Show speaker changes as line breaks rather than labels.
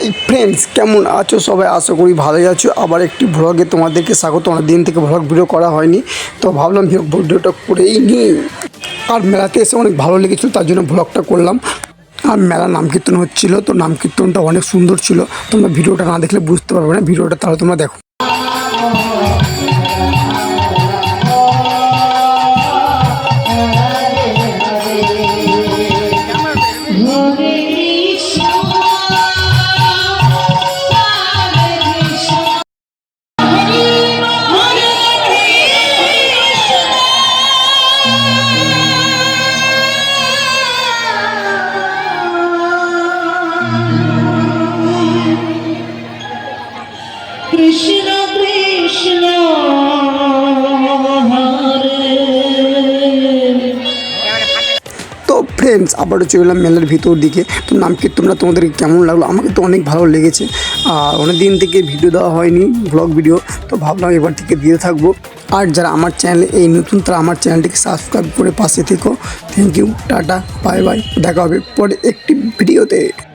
Hi friends কেমন আছো? সবাই আশা করি ভালোই আছো। আবার একটি ভ্লগে তোমাদেরকে স্বাগত। অনেক দিন থেকে ভ্লগ ভিডিও করা হয়নি, তো ভাবলাম ভিডিওটা করেই নিই। আর মেলাতে এসে অনেক ভালো লেগেছিলো, তার জন্য ভ্লগটা করলাম। আর মেলা নাম কীর্তন হচ্ছিল, তো নাম কীর্তনটা অনেক সুন্দর ছিল। তোমরা ভিডিওটা না দেখলে বুঝতে পারবে না, ভিডিওটা তাহলে তোমরা দেখো। তো ফ্রেন্ডস আবারও চলে এলাম মেলার ভিতর দিকে। তো নাম কীর্তনটা তোমাদের কেমন লাগল? আমাকে তো অনেক ভালো লেগেছে। আর অনেক দিন থেকে ভিডিও দেওয়া হয়নি ব্লগ ভিডিও তো ভাবলাম এবার থেকে দিয়ে থাকব। আর যারা আমার চ্যানেলে এই নতুন তারা আমার চ্যানেলটিকে সাবস্ক্রাইব করে পাশে থেকো। Thank you tata bye bye দেখা হবে পরে একটি ভিডিওতে